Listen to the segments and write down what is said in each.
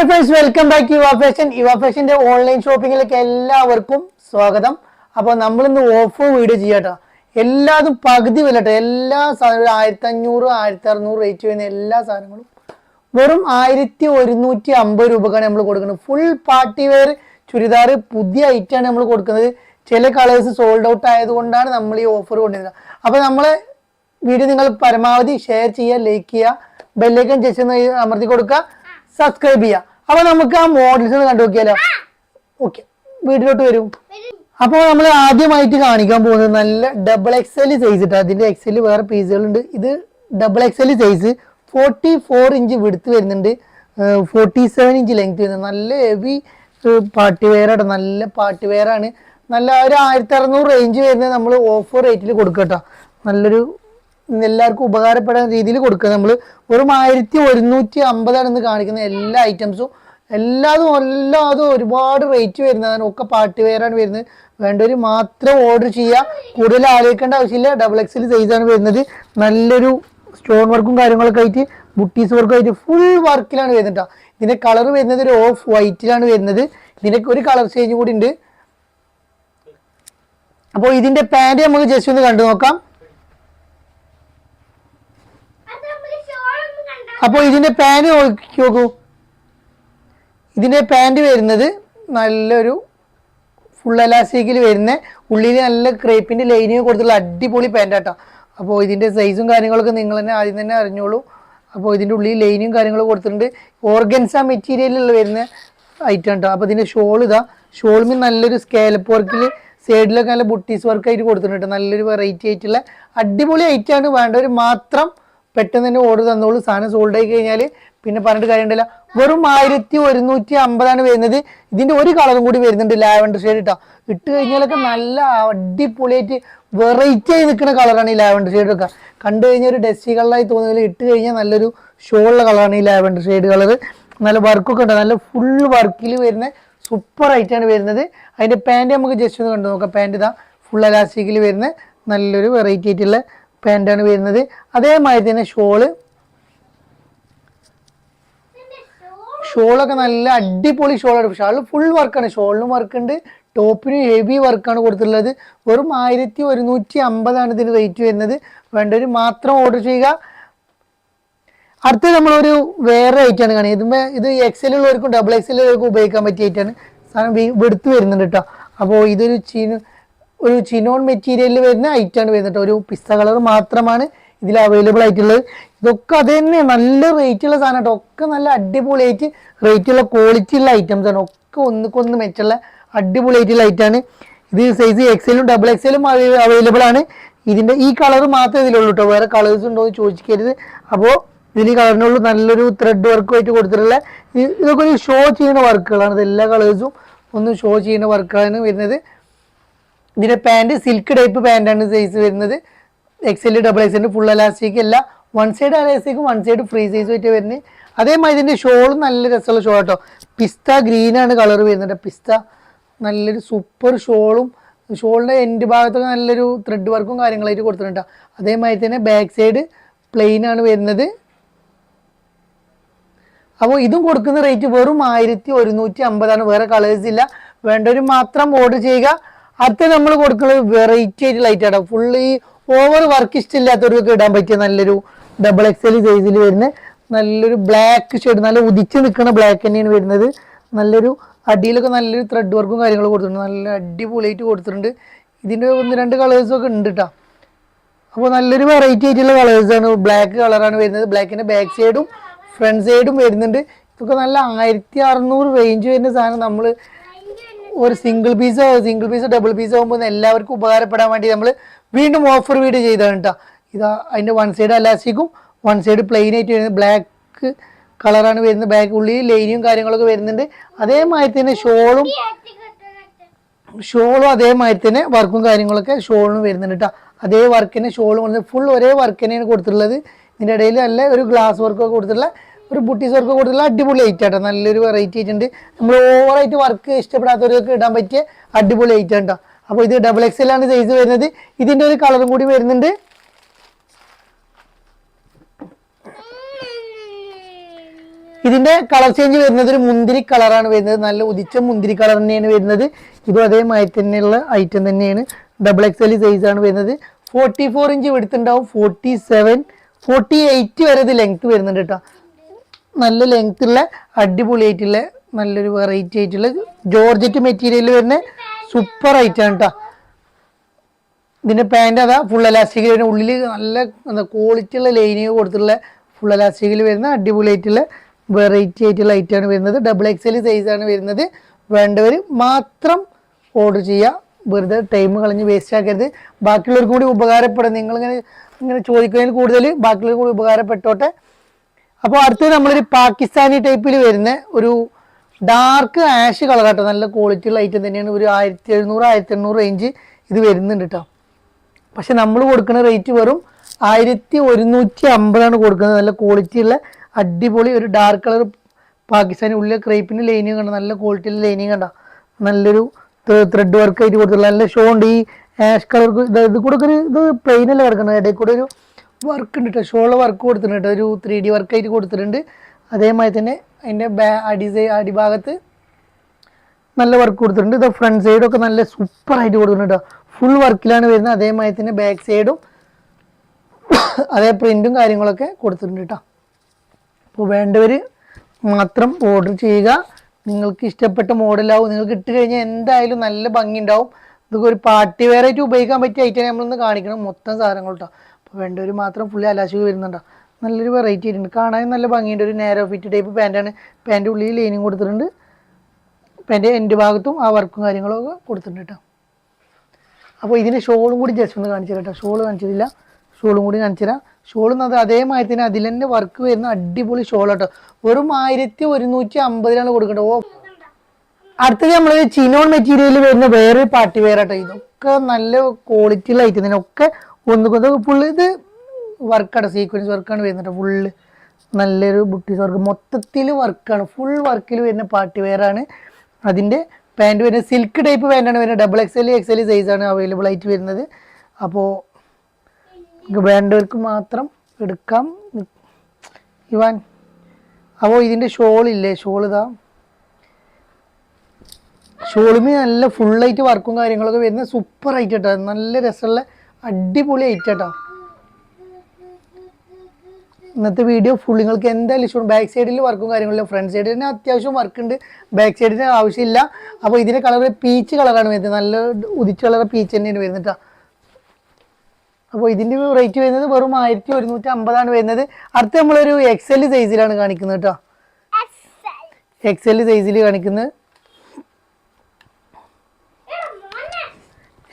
Hi friends welcome back Yuva fashion Yuva ഫാഷന്റെ online ഷോപ്പിങ്ങിലേക്ക് എല്ലാവർക്കും സ്വാഗതം. അപ്പോൾ നമ്മളിന്ന് ഓഫ് വീഡിയോ ചെയ്യാട്ടോ. എല്ലാതും പകുതി വിലട്ടോ. എല്ലാ സാധനങ്ങളും ആയിരത്തി അഞ്ഞൂറ് ആയിരത്തി അറുന്നൂറ് റേറ്റ് വരുന്ന എല്ലാ സാധനങ്ങളും. വെറും ആയിരത്തി ഒരുന്നൂറ്റി അമ്പത് രൂപക്കാണ് നമ്മൾ കൊടുക്കുന്നത്. ഫുൾ പാർട്ടി വെയർ ചുരിദാർ പുതിയ ഐറ്റാണ് നമ്മൾ കൊടുക്കുന്നത്. ചില കളേഴ്സ് സോൾഡ് ഔട്ട് ആയതുകൊണ്ടാണ് നമ്മൾ ഈ ഓഫർ കൊണ്ടുവരുന്നത്. അപ്പോൾ നമ്മൾ വീഡിയോ നിങ്ങൾ പരമാവധി ഷെയർ ചെയ്യുക ലൈക്ക് ചെയ്യുക ബെല്ലേക്കൻ ജസ്റ്റ് അമർത്തി കൊടുക്കുക സബ്സ്ക്രൈബ് ചെയ്യുക. അപ്പോൾ നമുക്ക് ആ മോഡൽസ് ഒന്ന് കണ്ടു നോക്കിയാലോ ഓക്കെ വീട്ടിലോട്ട് വരും. അപ്പോൾ നമ്മൾ ആദ്യമായിട്ട് കാണിക്കാൻ പോകുന്നത് നല്ല ഡബിൾ എക്സ് എൽ സൈസ് ഇട്ട്. അതിന്റെ എക്സൽ വേറെ പീസുകളുണ്ട് ഇത് double XL size forty four inch വിടുത്ത് വരുന്നുണ്ട്. ഫോർട്ടി സെവൻ ഇഞ്ച് ലെങ്ത് വരുന്നത് നല്ല ഹെവി പാർട്ടി വെയർ ആണ് നല്ല പാർട്ടി വെയറാണ് ആണ്. നല്ല ഒരു ആയിരത്തി അറുന്നൂറ് റേഞ്ച് വരുന്നത് നമ്മൾ ഓഫർ റേറ്റിൽ കൊടുക്കട്ടോ നല്ലൊരു എല്ലാവർക്കും ഉപകാരപ്പെടാൻ രീതിയിൽ കൊടുക്കുക നമ്മൾ വെറും ആയിരത്തി ഒരുന്നൂറ്റി അമ്പതാണ് ഇന്ന് കാണിക്കുന്ന എല്ലാ ഐറ്റംസും എല്ലാതും എല്ലാതും ഒരുപാട് റേറ്റ് വരുന്നതാണ്. ഒക്കെ പാർട്ടി വെയറാണ് വരുന്നത്. വേണ്ടവർ മാത്രം ഓർഡർ ചെയ്യുക കൂടുതൽ ആലോചിക്കേണ്ട ആവശ്യമില്ല. ഡബിൾ എക്സിൽ സൈസാണ് വരുന്നത്. നല്ലൊരു സ്റ്റോൺ വർക്കും കാര്യങ്ങളൊക്കെ ആയിട്ട് ബുട്ടീസ് വർക്കും ആയിട്ട് ഫുൾ വർക്കിലാണ് വരുന്നത്. ഇതിന്റെ കളർ വരുന്നത് ഒരു ഓഫ് വൈറ്റിലാണ് വരുന്നത്. ഇതിന്റെ ഒരു കളർ ചേഞ്ച് കൂടി ഉണ്ട്. അപ്പോൾ ഇതിന്റെ പാന്റ് നമുക്ക് ജസ്റ്റ് ഒന്ന് കണ്ടു നോക്കാം. അപ്പോൾ ഇതിന്റെ പാന്റ് നോക്കി നോക്കൂ. ഇതിന്റെ പാന്റ് വരുന്നത് നല്ലൊരു ഫുൾ എലാസ്റ്റിക്കിൽ വരുന്ന ഉള്ളിൽ നല്ല ക്രേപ്പിന്റെ ലൈനിങ് കൊടുത്തിട്ടുള്ള അടിപൊളി പാന്റ് ആട്ടോ. അപ്പോൾ ഇതിന്റെ സൈസും കാര്യങ്ങളൊക്കെ നിങ്ങൾ തന്നെ ആദ്യം തന്നെ അറിഞ്ഞോളൂ. അപ്പോൾ ഇതിന്റെ ഉള്ളിൽ ലൈനിങ് കാര്യങ്ങളും കൊടുത്തിട്ടുണ്ട്. ഓർഗൻസ മെറ്റീരിയലിൽ വരുന്ന ഐറ്റം കേട്ടോ അപ്പോൾ ഇതിന്റെ ഷോൾ ഇതാ. ഷോൾമിൽ നല്ലൊരു സ്കാലപ്പ് വർക്കിൽ സൈഡിലൊക്കെ നല്ല ബുട്ടീസ് വർക്ക് ആയിട്ട് കൊടുത്തിട്ടുണ്ട് നല്ലൊരു വെറൈറ്റി ആയിട്ടുള്ള അടിപൊളി ഐറ്റമാണ് വേണ്ടവർ മാത്രം പെട്ടെന്ന് തന്നെ ഓർഡർ തന്നോളൂ. സാധനം സോൾഡ് ആയി കഴിഞ്ഞാൽ പിന്നെ പറഞ്ഞിട്ട് കാര്യമുണ്ടല്ല. വെറും ആയിരത്തി ഒരുന്നൂറ്റി അമ്പതാണ് വരുന്നത്. ഇതിന്റെ ഒരു കളറും കൂടി വരുന്നുണ്ട് ലാവൻഡർ ഷെയ്ഡ് ഇട്ടോ ഇട്ട് കഴിഞ്ഞാലൊക്കെ നല്ല അടിപൊളിയായിട്ട് വെറൈറ്റി ആയി നിൽക്കുന്ന കളറാണ് ഈ ലാവൻഡർ ഷെയ്ഡ് ഒക്കെ. കണ്ടു കഴിഞ്ഞാൽ ഒരു ഡസ്റ്റി കളറായി തോന്നുന്നില്ല ഇട്ട് കഴിഞ്ഞാൽ നല്ലൊരു ഷോ ഉള്ള കളറാണ് ഈ ലാവൻഡർ ഷെയ്ഡ് കളർ നല്ല വർക്കൊക്കെ ഉണ്ട്. നല്ല ഫുൾ വർക്കിൽ വരുന്ന സൂപ്പർ ആയിട്ടാണ് വരുന്നത്. അതിന്റെ പാന്റ് നമുക്ക് ജസ്റ്റ് ഒന്ന് കണ്ടു നോക്കാം. പാന്റ് ഇതാ ഫുൾ അലാസ്റ്റിക്കിൽ വരുന്ന നല്ലൊരു വെറൈറ്റി ആയിട്ടുള്ള പാന്റാണ് വരുന്നത്. അതേമാതിരി തന്നെ ഷോൾ ഷോളൊക്കെ നല്ല അടിപൊളി ഷോളാണ്. ഷോൾ ഫുൾ വർക്കാണ് ഷോളിനും വർക്ക് ഉണ്ട്. ടോപ്പിന് ഹെവി വർക്കാണ് കൊടുത്തിട്ടുള്ളത്. വെറും ആയിരത്തി ഒരുന്നൂറ്റി അമ്പതാണ് ഇതിന് റേറ്റ് വരുന്നത്. വേണ്ടവർ മാത്രം ഓർഡർ ചെയ്യുക. അടുത്ത നമ്മളൊരു വേറെ ഐറ്റാണ് കാണുക ഇതുമ്പോൾ ഇത് എക്സൽ ഉള്ളവർക്കും ഡബിൾ എക്സൽ ഉള്ളവർക്കും ഉപയോഗിക്കാൻ പറ്റിയ ഐറ്റാണ് സാധനം വെടുത്ത് വരുന്നുണ്ട് കേട്ടോ അപ്പോൾ ഇതൊരു ചീന ഒരു ചിനോൺ മെറ്റീരിയലിൽ വരുന്ന ഐറ്റാണ് വരുന്നത്. ഒരു പിസ്ത കളർ മാത്രമാണ് ഇതിൽ അവൈലബിൾ ആയിട്ടുള്ളത്. ഇതൊക്കെ അത് തന്നെ നല്ല റേറ്റ് ഉള്ള സാധനം കേട്ടോ. ഒക്കെ നല്ല അടിപൊളിയായിട്ട് റേറ്റ് ഉള്ള ക്വാളിറ്റി ഉള്ള ഐറ്റംസ് ആണ്. ഒക്കെ ഒന്നുക്കൊന്ന് മെച്ചുള്ള അടിപൊളിയായിട്ടുള്ള ഐറ്റാണ് ഇത് സൈസ് എക്സലും ഡബിൾ എക്സലും അവൈലബിൾ ആണ്. ഇതിന്റെ ഈ കളർ മാത്രമേ ഇതിലുള്ളൂ കേട്ടോ വേറെ കളേഴ്സ് ഉണ്ടോ എന്ന് ചോദിക്കരുത്. അപ്പോൾ ഇതിൽ ഈ കളറിനുള്ളൂ നല്ലൊരു ത്രെഡ് വർക്കുമായിട്ട് കൊടുത്തിട്ടുള്ള ഇത് ഇതൊക്കെ ഒരു ഷോ ചെയ്യുന്ന വർക്കുകളാണ് ഇത് എല്ലാ കളേഴ്സും ഒന്ന് ഷോ ചെയ്യുന്ന വർക്കാണ് വരുന്നത്. ഇതിന്റെ പാന്റ് സിൽക്ക് ടൈപ്പ് പാന്റാണ് സൈസ് വരുന്നത്. XL double XL full elastic അല്ല വൺ സൈഡ് എലാസ്റ്റിക്കും വൺ സൈഡ് ഫ്രീ സൈസ് ആയിട്ട് വരുന്നത് അതേമാതിരി ഇതിന്റെ ഷോളും നല്ല രസമുള്ള ഷോ കേട്ടോ പിസ്ത ഗ്രീനാണ് കളർ വരുന്നത്. പിസ്ത നല്ലൊരു സൂപ്പർ ഷോളും ഷോളിന്റെ എൻഡ് ഭാഗത്തൊക്കെ നല്ലൊരു ത്രെഡ് വർക്കും കാര്യങ്ങളായിട്ട് കൊടുത്തിട്ടുണ്ട് അതേമാതിരി തന്നെ ബാക്ക് സൈഡ് പ്ലെയിൻ ആണ് വരുന്നത്. അപ്പോൾ ഇതും കൊടുക്കുന്ന റേറ്റ് വെറും ആയിരത്തി ഒരുന്നൂറ്റി അമ്പതാണ് വേറെ കളേഴ്സ് ഇല്ല. വേണ്ടവർ മാത്രം ഓർഡർ ചെയ്യുക. അടുത്ത നമ്മൾ കൊടുക്കുന്നത് വെറൈറ്റി ആയിട്ട് ലൈറ്റ് ആണ് ഫുള്ള് ഈ ഓവർ വർക്ക് ഇഷ്ടമില്ലാത്തവർക്കൊക്കെ ഇടാൻ പറ്റിയ നല്ലൊരു ഡബിൾ എക്സൽ സൈസിൽ വരുന്ന നല്ലൊരു ബ്ലാക്ക് ഷെയ്ഡ് നല്ല ഉദിച്ച് നിൽക്കുന്ന ബ്ലാക്ക് തന്നെയാണ് വരുന്നത്. നല്ലൊരു അടിയിലൊക്കെ നല്ലൊരു ത്രെഡ് വർക്കും കാര്യങ്ങളും കൊടുത്തിട്ടുണ്ട്. നല്ല അടിപൊളിയായിട്ട് കൊടുത്തിട്ടുണ്ട്. ഇതിന്റെ ഒന്ന് രണ്ട് കളേഴ്സും ഒക്കെ ഉണ്ട് കേട്ടോ അപ്പോൾ നല്ലൊരു വെറൈറ്റി ആയിട്ടുള്ള കളേഴ്സാണ് ബ്ലാക്ക് കളറാണ് വരുന്നത്. ബ്ലാക്കിന്റെ ബാക്ക് സൈഡും ഫ്രണ്ട് സൈഡും വരുന്നുണ്ട്. ഇതൊക്കെ നല്ല ആയിരത്തി അറുന്നൂറ് റേഞ്ച് വരുന്ന സാധനം നമ്മൾ ഒരു സിംഗിൾ പീസോ സിംഗിൾ പീസോ ഡബിൾ പീസോ ആകുമ്പോൾ എല്ലാവർക്കും ഉപകാരപ്പെടാൻ വേണ്ടി നമ്മൾ വീണ്ടും ഓഫർ വീഡിയോ ചെയ്തതാണ് കേട്ടോ ഇതാ അതിന്റെ വൺ സൈഡ് അലാസ്റ്റിക്കും വൺ സൈഡ് പ്ലെയിൻ ആയിട്ട് വരുന്നത് ബ്ലാക്ക് കളറാണ് വരുന്നത്. ബാക്ക് ഉള്ളിൽ ലൈനും കാര്യങ്ങളൊക്കെ വരുന്നുണ്ട്. അതേമാതിരി തന്നെ ഷോളും ഷോളും അതേമാതിരി തന്നെ വർക്കും കാര്യങ്ങളൊക്കെ ഷോളിനും വരുന്നുണ്ട് കേട്ടോ അതേ വർക്കിന് ഷോളും വന്നത് ഫുൾ ഒരേ വർക്ക് തന്നെയാണ് കൊടുത്തിട്ടുള്ളത്. ഇതിന്റെ ഇടയിൽ നല്ല ഒരു ഗ്ലാസ് വർക്കൊക്കെ കൊടുത്തിട്ടുള്ള ഒരു ബുട്ടീസ് വർക്ക് കൊടുത്തിട്ടുള്ള അടിപൊളി ഐറ്റം കേട്ടോ നല്ലൊരു വെറൈറ്റി ആയിട്ടുണ്ട്. നമ്മൾ ഓവറായിട്ട് വർക്ക് ഇഷ്ടപ്പെടാത്തവർക്ക് ഇടാൻ പറ്റിയ അടിപൊളി ഐറ്റം കേട്ടോ അപ്പോൾ ഇത് ഡബിൾ എക്സ് ആണ് സൈസ് വരുന്നത്. ഇതിന്റെ ഒരു കളറും കൂടി വരുന്നുണ്ട്. ഇതിന്റെ കളർ ചേഞ്ച് വരുന്നത് ഒരു മുന്തിരി കളറാണ് വരുന്നത്. നല്ല ഉദിച്ച മുന്തിരി കളർ തന്നെയാണ് വരുന്നത്. ഇതും അതേമാതിരി തന്നെയുള്ള ഐറ്റം തന്നെയാണ്. ഡബിൾ എക്സ് എൽ സൈസ് ആണ് വരുന്നത്. ഫോർട്ടി ഫോർ ഇഞ്ച് എടുത്തുണ്ടാവും ഫോർട്ടി സെവൻ ഫോർട്ടി എയ്റ്റ് വരെ ഇത് ലെങ്ത് വരുന്നുണ്ട് കേട്ടോ നല്ല ലെങ്ത് ഉള്ള അടിപൊളിയായിട്ടുള്ള നല്ലൊരു വെറൈറ്റി ആയിട്ടുള്ള ജോർജറ്റ് മെറ്റീരിയൽ വരുന്ന സൂപ്പർ ഐറ്റാണ് കേട്ടോ ഇതിന്റെ പാന്റ് അതാ ഫുൾ അലാസ്റ്റിക്കിൽ വരുന്ന ഉള്ളിൽ നല്ല എന്താ ക്വാളിറ്റി ഉള്ള ലൈനിങ് കൊടുത്തിട്ടുള്ള ഫുൾ അലാസ്റ്റിക്കിൽ വരുന്ന അടിപൊളിയായിട്ടുള്ള വെറൈറ്റി ആയിട്ടുള്ള ആണ് വരുന്നത്. ഡബിൾ എക്സ് എൽ ആണ് വരുന്നത്. വേണ്ടവർ മാത്രം ഓർഡർ ചെയ്യുക. വെറുതെ ടൈം കളഞ്ഞ് വേസ്റ്റ് ആക്കരുത്. ബാക്കിയുള്ളവർക്ക് കൂടി ഉപകാരപ്പെടും നിങ്ങളിങ്ങനെ ഇങ്ങനെ ചോദിക്കുന്നതിൽ കൂടുതൽ ബാക്കിയുള്ളവർക്ക് കൂടി ഉപകാരപ്പെട്ടോട്ടെ. അപ്പോൾ അടുത്തത് നമ്മളൊരു പാകിസ്ഥാനി ടൈപ്പിൽ വരുന്ന ഒരു ഡാർക്ക് ആഷ് കളർ കേട്ടോ നല്ല ക്വാളിറ്റി ഉള്ള ഐറ്റം തന്നെയാണ്. ഒരു ആയിരത്തി എഴുന്നൂറ് ആയിരത്തി എണ്ണൂറ് റേഞ്ച് ഇത് വരുന്നുണ്ട് കേട്ടോ പക്ഷെ നമ്മൾ കൊടുക്കുന്ന റേറ്റ് വെറും ആയിരത്തി ഒരുന്നൂറ്റി അമ്പതാണ് കൊടുക്കുന്നത്. നല്ല ക്വാളിറ്റി ഉള്ള അടിപൊളി ഒരു ഡാർക്ക് കളർ പാകിസ്ഥാനി ഉള്ളിലെ ക്രേപ്പിന്റെ ലൈനിങ് കണ്ട? നല്ല ക്വാളിറ്റിയിൽ ലൈനിങ് കണ്ട? നല്ലൊരു ത്രെഡ് വർക്ക് ആയിട്ട് കൊടുത്തിട്ടുള്ള നല്ല ഷോ ഉണ്ട്. ഈ ആഷ് കളർ ഇത് കൂടെ ഒരു ഇത് പ്ലെയിൻ അല്ല കിടക്കുന്നത്? ഇടയിൽ കൂടെ ഒരു വർക്ക് ഉണ്ട് കേട്ടോ ഷോളെ വർക്ക് കൊടുത്തിട്ടുണ്ട് കേട്ടോ ഒരു ത്രീ ഡി വർക്ക് ആയിട്ട് കൊടുത്തിട്ടുണ്ട്. അതേമാതിരി തന്നെ അതിന്റെ ബാ അടി സൈ- അടിഭാഗത്ത് നല്ല വർക്ക് കൊടുത്തിട്ടുണ്ട്. ഇത് ഫ്രണ്ട് സൈഡൊക്കെ നല്ല സൂപ്പർ ആയിട്ട് കൊടുക്കുന്നുണ്ട് കേട്ടോ ഫുൾ വർക്കിലാണ് വരുന്നത്. അതേമാതിരി തന്നെ ബാക്ക് സൈഡും അതേ പ്രിന്റും കാര്യങ്ങളൊക്കെ കൊടുത്തിട്ടുണ്ട് കേട്ടോ അപ്പോൾ വേണ്ടവർ മാത്രം ഓർഡർ ചെയ്യുക. നിങ്ങൾക്ക് ഇഷ്ടപ്പെട്ട മോഡലാവും നിങ്ങൾക്ക് ഇട്ട് കഴിഞ്ഞാൽ എന്തായാലും നല്ല ഭംഗി ഉണ്ടാവും ഇതൊക്കെ ഒരു പാർട്ടി വെയർ ആയിട്ട് ഉപയോഗിക്കാൻ പറ്റിയ ഐറ്റം നമ്മളൊന്ന് കാണിക്കണം. മൊത്തം സാധനങ്ങൾ കേട്ടോ അപ്പോൾ വേണ്ടവർ മാത്രം ഫുള്ളി അലാശിക വരുന്നുണ്ടോ നല്ലൊരു വെറൈറ്റി ആയിട്ടുണ്ട്. കാണാൻ നല്ല ഭംഗിയുണ്ട്. ഒരു നേരോ ഫിറ്റ് ടൈപ്പ് പാന്റാണ് പാന്റ് ഉള്ളിൽ ലൈനിങ് കൊടുത്തിട്ടുണ്ട്. പാന്റ് എന്റെ ഭാഗത്തും ആ വർക്കും കാര്യങ്ങളൊക്കെ കൊടുത്തിട്ടുണ്ട് കേട്ടോ അപ്പോൾ ഇതിന്റെ ഷോളും കൂടി ജസ്റ്റ് ഒന്ന് കാണിച്ചു കേട്ടോ ഷോൾ കാണിച്ചിട്ടില്ല ഷോളും കൂടി കാണിച്ചു തരാം ഷോളും അത് അതേമാതിരി തന്നെ അതിൽ തന്നെ വർക്ക് വരുന്ന അടിപൊളി ഷോൾ കേട്ടോ വെറും ആയിരത്തി ഒരുന്നൂറ്റി അമ്പതിലാണ് കൊടുക്കേണ്ടത് ഓ. അടുത്തത് നമ്മൾ ചിനോൺ മെറ്റീരിയൽ വരുന്ന വേറൊരു പാർട്ടി വേറെ കേട്ടോ ഇതൊക്കെ നല്ല ക്വാളിറ്റി ഉള്ള ഐറ്റം തന്നെ. ഒക്കെ ഒന്ന് ഫുള്ള് ഇത് വർക്കാണ് സീക്വൻസ് വർക്കാണ് വരുന്നത് ഫുള്ള് നല്ലൊരു ബുട്ടീസ് വർക്ക് മൊത്തത്തിൽ വർക്കാണ് ഫുൾ വർക്കിൽ വരുന്ന പാർട്ടി വെയർ ആണ്. അതിന്റെ പാന്റ് വരുന്നത് സിൽക്ക് ടൈപ്പ് പാന്റാണ് വരുന്നത്. Double X L X L സൈസാണ് അവൈലബിൾ ആയിട്ട് വരുന്നത്. അപ്പോൾ വേണ്ടവർക്ക് മാത്രം എടുക്കാം. ഇവാൻ അപ്പോൾ ഇതിന്റെ ഷോളില്ലേ? ഷോൾ ഇതാ. ഷോളിന് നല്ല ഫുള്ളായിട്ട് വർക്കും കാര്യങ്ങളൊക്കെ വരുന്ന സൂപ്പർ ആയിട്ട് കേട്ടോ നല്ല രസമുള്ള അടിപൊളി കേട്ടോ ഇന്നത്തെ വീഡിയോ ഫുൾ നിങ്ങൾക്ക് എന്തായാലും ഇഷ്ടം ബാക്ക് സൈഡിൽ വർക്കും കാര്യങ്ങളില്ല ഫ്രണ്ട് സൈഡിൽ തന്നെ അത്യാവശ്യം വർക്ക് ഉണ്ട്. ബാക്ക് സൈഡിന് ആവശ്യമില്ല. അപ്പോൾ ഇതിന്റെ കളർ പീച്ച് കളറാണ് വരുന്നത്. നല്ല ഉദിച്ച കളർ പീച്ച് തന്നെയാണ് വരുന്നത് കേട്ടോ അപ്പോൾ ഇതിന്റെ റേറ്റ് വരുന്നത് വെറും ആയിരത്തി ഒരുന്നൂറ്റി അമ്പതാണ് വരുന്നത്. അടുത്ത് നമ്മളൊരു എക്സ് എൽ സൈസിലാണ് കാണിക്കുന്നത് കേട്ടോ. എക്സ് എൽ സൈസിൽ കാണിക്കുന്നത്.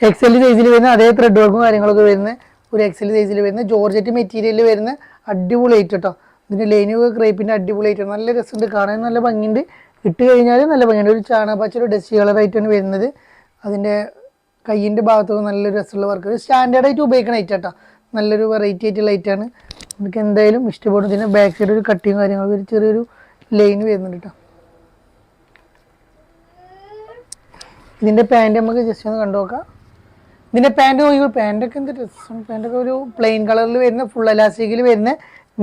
എക്സ് എൽ സൈസിൽ വരുന്ന അതേ ത്രെഡ് വർക്കും കാര്യങ്ങളൊക്കെ വരുന്ന ഒരു എക്സ് എൽ സൈസിൽ വരുന്ന ജോർജറ്റ് മെറ്റീരിയലിൽ വരുന്ന അടിപൊളി ഐറ്റം കേട്ടോ. ഇതിന്റെ ലൈനിങ് ക്രേപ്പിന്റെ അടിപൊളി ഐറ്റം നല്ല രസമുണ്ട്. കാണാൻ നല്ല ഭംഗിയുണ്ട്. ഇട്ട് കഴിഞ്ഞാൽ നല്ല ഭംഗിയുണ്ട്. ഒരു ചാണകപ്പച്ച ഒരു ഡസ്റ്റ് കളർ ആയിട്ടാണ് വരുന്നത്. അതിന്റെ കയ്യിന്റെ ഭാഗത്തൊക്കെ നല്ലൊരു രസമുള്ള വർക്ക് സ്റ്റാൻഡേർഡായിട്ട് സ്റ്റാൻഡേർഡ് ആയിട്ട് ഉപയോഗിക്കണ ലൈറ്റ് കേട്ടോ നല്ലൊരു വെറൈറ്റി ആയിട്ടുള്ള ലൈറ്റാണ് നമുക്ക് എന്തായാലും ഇഷ്ടപ്പെടും. പിന്നെ ബാക്ക് സൈഡ് ഒരു കട്ടിങ് കാര്യങ്ങളൊക്കെ ഒരു ചെറിയൊരു ലൈൻ വരുന്നുണ്ട് കേട്ടോ ഇതിന്റെ പാന്റ് നമുക്ക് ജസ്റ്റ് ഒന്ന് കണ്ടു നോക്കാം. ഇതിന്റെ പാന്റ് നോക്കിയപ്പോൾ പാന്റൊക്കെ എന്ത് രസമാണ്. പാന്റൊക്കെ ഒരു പ്ലെയിൻ കളറിൽ വരുന്ന ഫുൾ അലാസ്റ്റിക്കിൽ വരുന്ന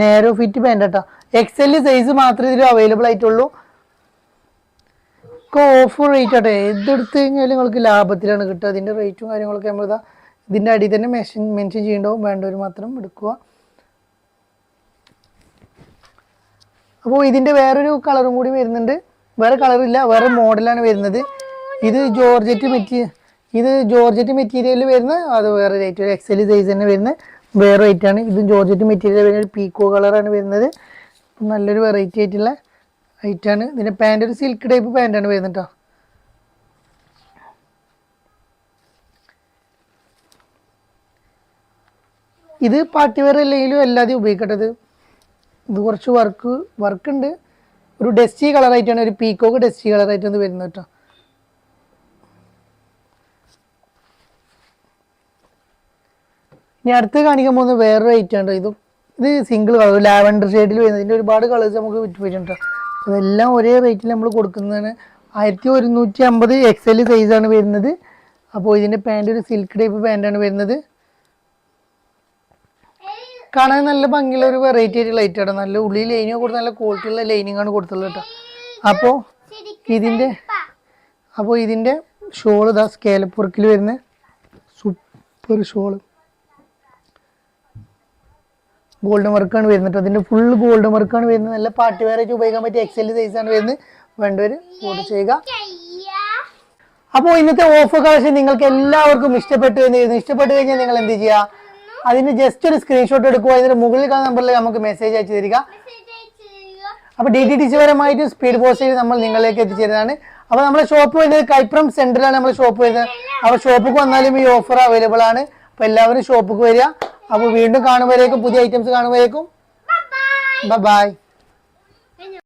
നേരോ ഫിറ്റ് പാന്റ് കേട്ടോ എക്സ് എൽ സൈസ് മാത്രമേ ഇതിൽ അവൈലബിൾ ആയിട്ടുള്ളൂ. ഒക്കെ ഓഫർ റേറ്റ് ആട്ടെ. എന്തെടുത്ത് കഴിഞ്ഞാൽ നിങ്ങൾക്ക് ലാഭത്തിലാണ് കിട്ടുക. അതിന്റെ റേറ്റും കാര്യങ്ങളൊക്കെ നമ്മൾ ഇതാ ഇതിന്റെ അടിയിൽ തന്നെ മെൻഷൻ മെൻഷൻ ചെയ്യേണ്ടവും വേണ്ടവർ മാത്രം എടുക്കുക. അപ്പോൾ ഇതിന്റെ വേറൊരു കളറും കൂടി വരുന്നുണ്ട്. വേറെ കളറില്ല വേറെ മോഡലാണ് വരുന്നത്. ഇത് ജോർജറ്റ് മെറ്റീരിയൽ ഇത് ജോർജറ്റ് മെറ്റീരിയൽ വരുന്ന അത് വേറെ റേറ്റ് ഒരു എക്സൽ സൈസ് തന്നെ വരുന്ന വേറെ റേറ്റ് ആണ്. ഇതും ജോർജറ്റ് മെറ്റീരിയൽ വരുന്ന ഒരു പീക്കോ കളറാണ് വരുന്നത്. നല്ലൊരു വെറൈറ്റി ആയിട്ടുള്ള ഐറ്റാണ് ഇതിന്റെ പാന്റ് ഒരു സിൽക്ക് ടൈപ്പ് പാന്റാണ് വരുന്നത് കേട്ടോ ഇത് പാർട്ടി വെയർ അല്ലെങ്കിലും എല്ലാതെയും ഉപയോഗിക്കട്ടത് ഇത് കുറച്ച് വർക്ക് വർക്ക് ഉണ്ട്. ഒരു ഡസ്റ്റി കളറായിട്ടാണ് ഒരു പീക്കോക്ക് ഡസ്റ്റി കളറായിട്ടാണ് വരുന്നത് കേട്ടോ ഇനി അടുത്ത് കാണിക്കാൻ പോകുന്നത് വേറൊരു ഐറ്റം ഉണ്ട് ഇതും ഇത് സിംഗിൾ കളർ ലാവൻഡർ ഷെയ്ഡിൽ വരുന്നത്. ഇതിന്റെ ഒരുപാട് കളേഴ്സ് നമുക്ക് വിറ്റ് പോയിട്ടുണ്ട് അതെല്ലാം ഒരേ റേറ്റിൽ നമ്മൾ കൊടുക്കുന്നതാണ്. ആയിരത്തി ഒരുന്നൂറ്റി അമ്പത് എക്സ് എൽ സൈസാണ് വരുന്നത്. അപ്പോൾ ഇതിന്റെ പാന്റ് ഒരു സിൽക്ക് ടൈപ്പ് പാന്റാണ് വരുന്നത്. കാണാൻ നല്ല ഭംഗിയുള്ള ഒരു വെറൈറ്റി ആയിട്ട് ആണ്. നല്ല ഉള്ളി ലൈനിങ് കൊടുത്ത് നല്ല ക്വാളിറ്റി ഉള്ള ലൈനിങ് ആണ് കൊടുത്തുള്ളത് കേട്ടോ. അപ്പോൾ ഇതിന്റെ അപ്പോൾ ഇതിന്റെ ഷോൾ ഇതാ സ്കേലപ്പുറക്കിൽ വരുന്ന സൂപ്പർ ഷോൾ ഗോൾഡൻ വർക്കാണ് വരുന്നത്. അതിന്റെ ഫുൾ ഗോൾഡ് വർക്കാണ് വരുന്നത്. നല്ല പാർട്ടി വെയറായിട്ട് ഉപയോഗിക്കാൻ പറ്റിയ എക്സൽ സൈസാണ് വരുന്നത്. വേണ്ടവർ ഓർഡർ ചെയ്യുക. അപ്പോൾ ഇന്നത്തെ ഓഫർ കളക്ഷൻ നിങ്ങൾക്ക് എല്ലാവർക്കും ഇഷ്ടപ്പെട്ടു എന്ന്. ഇഷ്ടപ്പെട്ടു കഴിഞ്ഞാൽ നിങ്ങൾ എന്ത് ചെയ്യുക? അതിന് ജസ്റ്റ് ഒരു സ്ക്രീൻഷോട്ട് എടുക്കുക. അതിന്റെ മുകളിൽ കാണുന്ന നമ്പറിൽ നമുക്ക് മെസ്സേജ് അയച്ചു തരിക. അപ്പോൾ ഡി ടി ടി സി പരമായിട്ട് സ്പീഡ് പോസ്റ്റ് ചെയ്ത് നമ്മൾ നിങ്ങളിലേക്ക് എത്തിച്ചേരുന്നതാണ്. അപ്പോൾ നമ്മുടെ ഷോപ്പ് വരുന്നത് കൈപ്രം സെന്ററിലാണ് നമ്മൾ ഷോപ്പ് വരുന്നത്. അപ്പോൾ ഷോപ്പിൽ വന്നാലും ഈ ഓഫർ അവൈലബിൾ ആണ്. അപ്പോൾ എല്ലാവരും ഷോപ്പിൽ വരിക. അപ്പോൾ വീണ്ടും കാണുമ്പോഴേക്കും പുതിയ ഐറ്റംസ് കാണുമ്പോഴേക്കും ബൈ